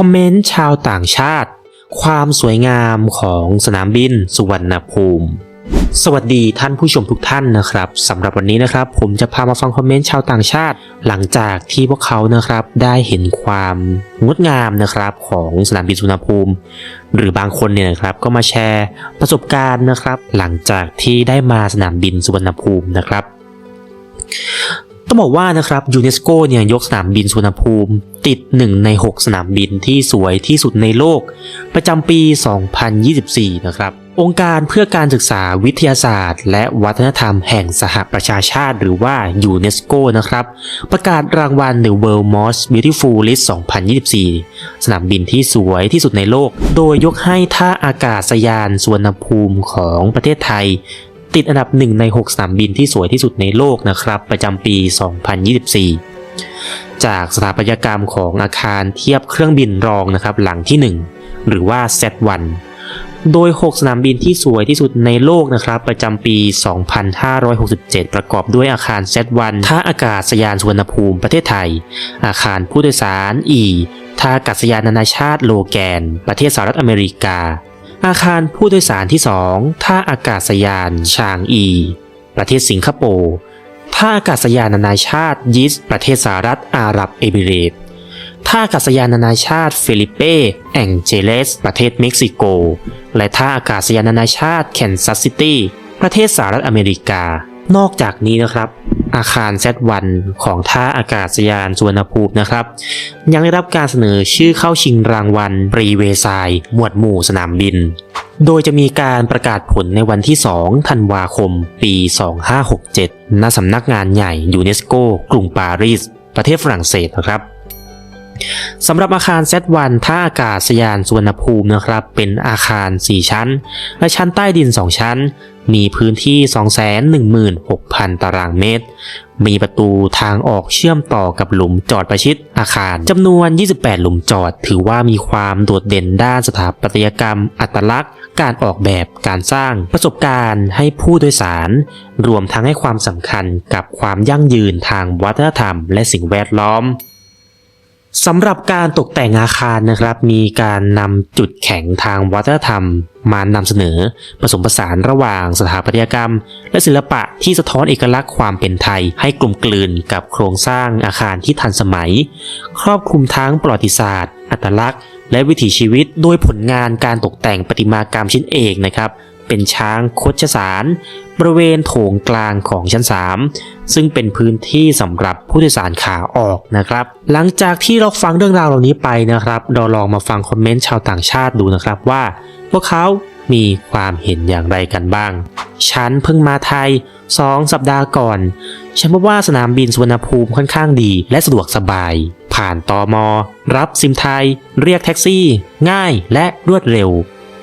คอมเมนต์ชาวต่างชาติ ความสวยงามของสนามบินสุวรรณภูมิสวัสดีท่านผู้ชมทุกท่านนะครับสำหรับวันนี้นะครับ ผมจะพามาฟังคอมเมนต์ชาวต่างชาติ หลังจากที่พวกเขานะครับได้เห็นความงดงามนะครับของสนามบินสุวรรณภูมิ หรือบางคนเนี่ยนะครับก็มาแชร์ประสบการณ์นะครับ หลังจากที่ได้มาสนามบินสุวรรณภูมินะครับ ต้องบอกว่านะครับยูเนสโกเนี่ยยกสนามบินสุวรรณภูมิ ติด 1 ใน 6 สนามบินที่สวยที่สุดในโลก ประจำปี 2024 นะครับ องค์การเพื่อการศึกษาวิทยาศาสตร์ และวัฒนธรรมแห่งสหประชาชาติหรือว่ายูเนสโกนะครับ ประกาศรางวัล The World Most Beautiful List 2024 สนามบินที่สวยที่สุดในโลก โดยยกให้ท่าอากาศยานสุวรรณภูมิของประเทศไทย ติดอันดับ 1 ใน 6 สนามบินที่สวยที่สุดในโลกนะครับ ประจำปี 2024 จากสถาปัตยกรรมของอาคารเทียบเครื่องบินรองนะครับหลังที่ 1 หรือว่า Z1 โดย 6 สนามบินที่สวยที่สุดในโลกนะครับ ประจำปี 2567 ประกอบด้วยอาคาร Z1 ท่าอากาศยานสุวรรณภูมิประเทศไทย อาคารผู้โดยสาร E ท่าอากาศยานนานาชาติโลแกน ประเทศสหรัฐอเมริกา อาคารผู้โดยสารที่ 2 ท่าอากาศยานชางอี ประเทศสิงคโปร์ ท่าอากาศยานนานาชาติยิส ประเทศสหรัฐอาหรับเอมิเรตท่าอากาศยานนานาชาติฟิลิปเป้แองเจเลส ประเทศเม็กซิโก และท่าอากาศยานนานาชาติแคนซัสซิตี้ ประเทศสหรัฐอเมริกา นอกจากนี้นะครับ อาคาร Z1 ของท่าอากาศยานสุวรรณภูมินะครับ ยังได้รับการเสนอชื่อเข้าชิงรางวัลปรีเวซน์หมวดหมู่สนามบิน โดยจะมีการประกาศผลในวันที่ 2 ธันวาคม ปี 2567 ณ สำนักงานใหญ่ยูเนสโกกรุงปารีส ประเทศฝรั่งเศสนะครับสำหรับอาคาร Z1 ท่าอากาศยานสุวรรณภูมินะครับ เป็นอาคาร 4 ชั้น และชั้นใต้ดิน 2 ชั้น มีพื้นที่ 216,000 ตารางเมตร มีประตูทางออกเชื่อมต่อกับหลุมจอดประชิดอาคารจำนวน 28 หลุมจอด ถือว่ามีความโดดเด่นด้านสถาปัตยกรรม อัตลักษณ์ การออกแบบการสร้างประสบการณ์ให้ผู้โดยสาร รวมทั้งให้ความสำคัญกับความยั่งยืนทางวัฒนธรรมและสิ่งแวดล้อม สำหรับการตกแต่งอาคารนะครับ มีการนำจุดแข็งทางวัฒนธรรม มานำเสนอ ผสมผสานระหว่างสถาปัตยกรรม และศิลปะที่สะท้อนเอกลักษณ์ความเป็นไทย ให้กลมกลืนกับโครงสร้างอาคารที่ทันสมัย ครอบคลุมทั้งประวัติศาสตร์ อัตลักษณ์ และวิถีชีวิต โดยผลงานการตกแต่งประติมากรรมชิ้นเอกนะครับเป็นช้างคดชสาร บริเวณโถงกลางของชั้น 3 ซึ่งเป็นพื้นที่สำหรับผู้โดยสารขาออกนะครับ หลังจากที่เราฟังเรื่องราวเหล่านี้ไปนะครับ เราลองมาฟังคอมเมนต์ชาวต่างชาติดูนะครับว่า พวกเขามีความเห็นอย่างไรกันบ้าง ฉันเพิ่งมาไทย 2 สัปดาห์ก่อน ฉันพบว่าสนามบินสุวรรณภูมิค่อนข้างดีและสะดวกสบาย ผ่านตอมอ รับซิมไทย เรียกแท็กซี่ ง่ายและรวดเร็ว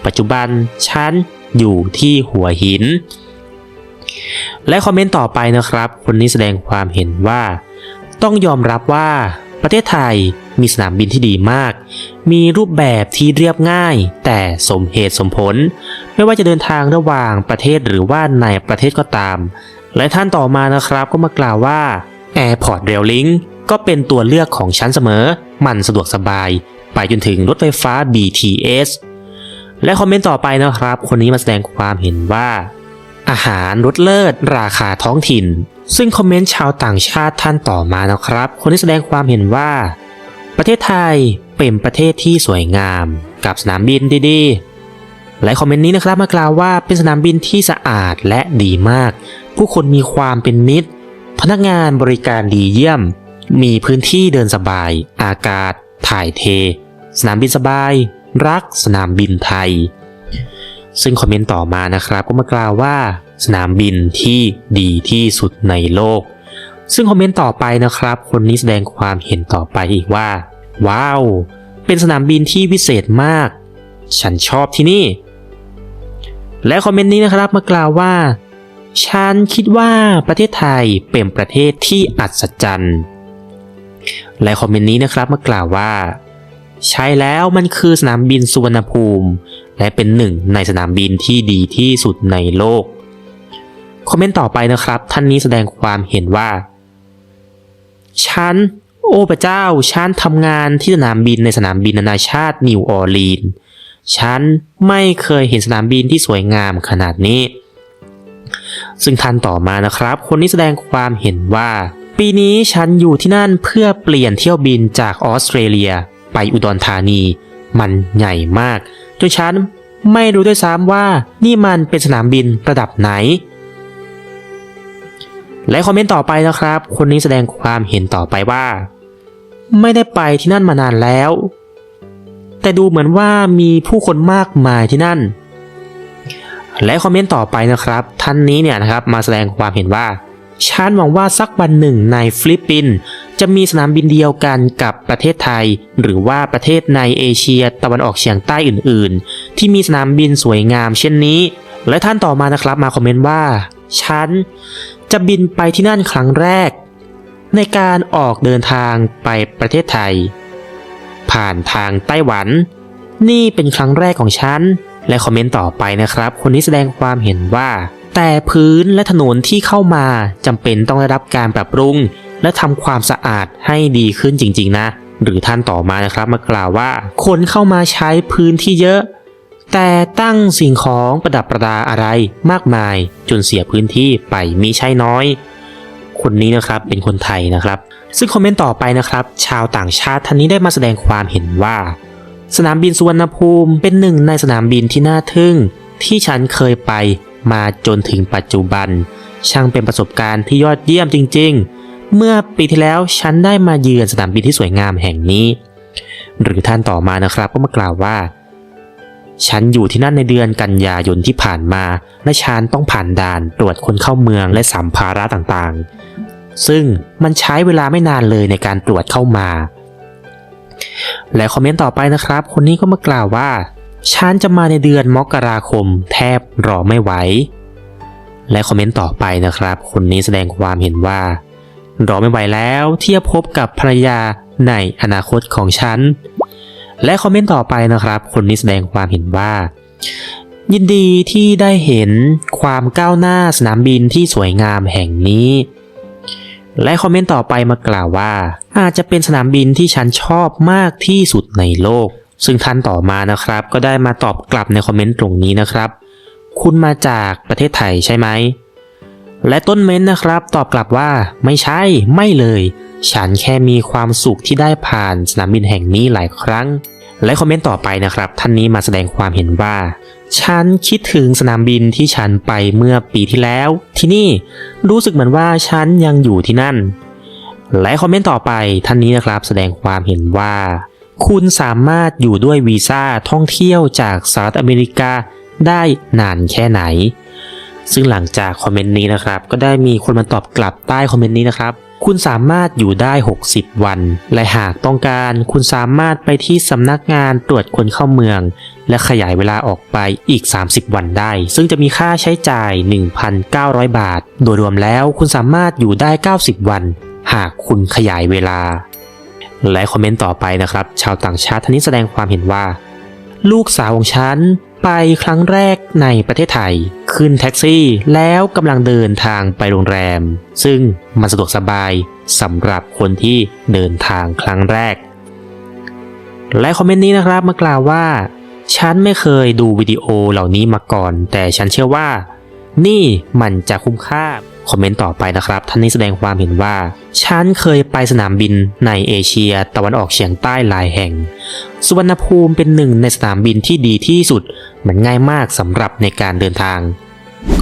ปัจจุบันฉันอยู่ที่หัวหิน และคอมเมนต์ต่อไปนะครับ คนนี้แสดงความเห็นว่า ต้องยอมรับว่าประเทศไทยมีสนามบินที่ดีมาก มีรูปแบบที่เรียบง่าย แต่สมเหตุสมผล ไม่ว่าจะเดินทางระหว่างประเทศหรือว่าในประเทศก็ตาม และท่านต่อมานะครับก็มากล่าวว่า Airport Rail Link ก็เป็นตัวเลือกของฉันเสมอ มันสะดวกสบาย ไปจนถึงรถไฟฟ้า BTS และคอมเมนต์ต่อไปนะครับ คนนี้มาแสดงความเห็นว่า อาหารรสเลิศ ราคาท้องถิ่น ซึ่งคอมเมนต์ชาวต่างชาติท่านต่อมานะครับ คนที่แสดงความเห็นว่า ประเทศไทยเป็นประเทศที่สวยงาม กับสนามบินดีๆและคอมเมนต์นี้นะครับมากล่าวว่าเป็นสนามบินที่สะอาดและดีมาก ผู้คนมีความเป็นมิตร พนักงานบริการดีเยี่ยม มีพื้นที่เดินสบาย อากาศ ถ่ายเท สนามบินสบาย รักสนามบินไทย ซึ่งคอมเมนต์ต่อมานะครับ ก็มากล่าวว่า สนามบินที่ดีที่สุดในโลก ซึ่งคอมเมนต์ต่อไปนะครับ คนนี้แสดงความเห็นต่อไปอีกว่า ว้าว เป็นสนามบินที่พิเศษมาก ฉันชอบที่นี่ และคอมเมนต์นี้นะครับมากล่าวว่า ฉันคิดว่าประเทศไทยเป็นประเทศที่อัศจรรย์ และคอมเมนต์นี้นะครับมากล่าวว่า ใช่แล้วมันคือสนามบินสุวรรณภูมิ และเป็นหนึ่งในสนามบินที่ดีที่สุดในโลก คอมเมนต์ต่อไปนะครับ ท่านนี้แสดงความเห็นว่า ฉัน โอ้พระเจ้า ฉันทำงานที่สนามบินในสนามบินนานาชาตินิวออร์ลีนส์ฉันไม่เคยเห็นสนามบินที่สวยงามขนาดนี้ ซึ่งท่านต่อมานะครับ คนนี้แสดงความเห็นว่า ปีนี้ฉันอยู่ที่นั่นเพื่อเปลี่ยนเที่ยวบินจากออสเตรเลีย ไปอุดรธานี มันใหญ่มาก จนฉันไม่รู้ด้วยซ้ำว่านี่มันเป็นสนามบินระดับไหน และคอมเมนต์ต่อไปนะครับ คนนี้แสดงความเห็นต่อไปว่า ไม่ได้ไปที่นั่นมานานแล้ว แต่ดูเหมือนว่ามีผู้คนมากมายที่นั่น และคอมเมนต์ต่อไปนะครับ ท่านนี้เนี่ยนะครับมาแสดงความเห็นว่าฉันหวังว่าสักวันหนึ่งในฟิลิปปินส์ จะมีสนามบินเดียวกันกับประเทศไทย หรือว่าประเทศในเอเชียตะวันออกเฉียงใต้อื่นๆ ที่มีสนามบินสวยงามเช่นนี้ และท่านต่อมานะครับมาคอมเมนต์ว่าฉันจะบินไปที่นั่นครั้งแรก ในการออกเดินทางไปประเทศไทย ผ่านทางไต้หวัน นี่เป็นครั้งแรกของฉัน และคอมเมนต์ต่อไปนะครับ คนนี้แสดงความเห็นว่าแต่พื้นและถนนที่เข้ามาจำเป็นต้องได้รับการปรับปรุง และทำความสะอาดให้ดีขึ้นจริงๆนะ หรือท่านต่อมานะครับมากล่าวว่า คนเข้ามาใช้พื้นที่เยอะ แต่ตั้งสิ่งของประดับประดาอะไรมากมายจนเสียพื้นที่ไปมิใช่น้อย คนนี้นะครับเป็นคนไทยนะครับ ซึ่งคอมเมนต์ต่อไปนะครับ ชาวต่างชาติท่านนี้ได้มาแสดงความเห็นว่า สนามบินสุวรรณภูมิเป็นหนึ่งในสนามบินที่น่าทึ่ง ที่ฉันเคยไปมาจนถึงปัจจุบัน ช่างเป็นประสบการณ์ที่ยอดเยี่ยมจริง ๆ เมื่อปีที่แล้วฉันได้มาเยือนสนามบินที่สวยงามแห่งนี้ หรือท่านต่อมานะครับก็มากล่าวว่า ฉันอยู่ที่นั่นในเดือนกันยายนที่ผ่านมาและฉันต้องผ่านด่านตรวจคนเข้าเมืองและสัมภาระต่างๆ ซึ่งมันใช้เวลาไม่นานเลยในการตรวจเข้ามา และคอมเมนต์ต่อไปนะครับ คนนี้ก็มากล่าวว่าฉันจะมาในเดือนมกราคมแทบรอไม่ไหว และคอมเมนต์ต่อไปนะครับ คนนี้แสดงความเห็นว่า รอไม่ไหวแล้วที่จะพบกับภรรยาในอนาคตของฉัน และคอมเมนต์ต่อไปนะครับ คนนี้แสดงความเห็นว่า ยินดีที่ได้เห็นความก้าวหน้าสนามบินที่สวยงามแห่งนี้ และคอมเมนต์ต่อไปมากล่าวว่า อาจจะเป็นสนามบินที่ฉันชอบมากที่สุดในโลก ซึ่งท่านต่อมานะครับ ก็ได้มาตอบกลับในคอมเมนต์ตรงนี้นะครับ คุณมาจากประเทศไทยใช่ไหม และต้นเม้นนะครับ ตอบกลับว่าไม่ใช่ไม่เลย ฉันแค่มีความสุขที่ได้ผ่านสนามบินแห่งนี้หลายครั้ง และคอมเมนต์ต่อไปนะครับ ท่านนี้มาแสดงความเห็นว่า ฉันคิดถึงสนามบินที่ฉันไปเมื่อปีที่แล้ว ที่นี่รู้สึกเหมือนว่าฉันยังอยู่ที่นั่น และคอมเมนต์ต่อไปท่านนี้นะครับ แสดงความเห็นว่า คุณสามารถอยู่ด้วยวีซ่าท่องเที่ยวจากสหรัฐอเมริกาได้นานแค่ไหน ซึ่งหลังจากคอมเมนต์นี้นะครับ ก็ได้มีคนมาตอบกลับใต้คอมเมนต์นี้นะครับ คุณสามารถอยู่ได้ 60 วัน และหากต้องการคุณสามารถไปที่สำนักงานตรวจคนเข้าเมือง และขยายเวลาออกไปอีก 30 วันได้ ซึ่งจะมีค่าใช้จ่าย 1,900 บาท โดยรวมแล้วคุณสามารถอยู่ได้ 90 วัน หากคุณขยายเวลา และคอมเมนต์ต่อไปนะครับ ชาวต่างชาติท่านนี้แสดงความเห็นว่า ลูกสาวของฉัน ไปครั้งแรกในประเทศไทย ขึ้นแท็กซี่แล้วกำลังเดินทางไปโรงแรม ซึ่งมันสะดวกสบายสำหรับคนที่เดินทางครั้งแรก และคอมเมนต์นี้นะครับมากล่าวว่า ฉันไม่เคยดูวิดีโอเหล่านี้มาก่อน แต่ฉันเชื่อว่า นี่มันจะคุ้มค่า คอมเมนต์ต่อไปนะครับ ท่านนี้แสดงความเห็นว่า ฉันเคยไปสนามบินในเอเชียตะวันออกเฉียงใต้หลายแห่ง สุวรรณภูมิเป็นหนึ่งในสนามบินที่ดีที่สุด มันง่ายมากสำหรับในการเดินทาง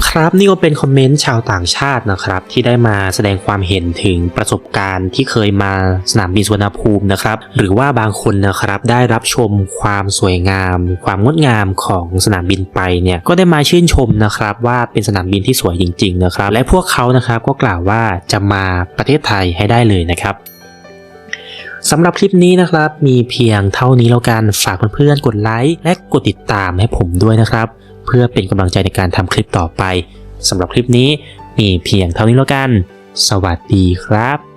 ครับนี่ก็เป็นคอมเมนต์ชาวต่างชาตินะครับ ที่ได้มาแสดงความเห็นถึงประสบการณ์ที่เคยมาสนามบินสุวรรณภูมินะครับ หรือว่าบางคนนะครับได้รับชมความสวยงาม ความงดงามของสนามบินไปเนี่ยก็ได้มาชื่นชมนะครับ ว่าเป็นสนามบินที่สวยจริง ๆ นะครับ และพวกเขานะครับก็กล่าวว่าจะมาประเทศไทยให้ได้เลยนะครับ สำหรับคลิปนี้นะครับ มีเพียงเท่านี้แล้วกันฝากเพื่อนๆกดไลค์และกดติดตามให้ผมด้วยนะครับ เพื่อเป็นกำลังใจในการทำคลิปต่อไปสำหรับคลิปนี้มีเพียงเท่านี้แล้วกัน สวัสดีครับ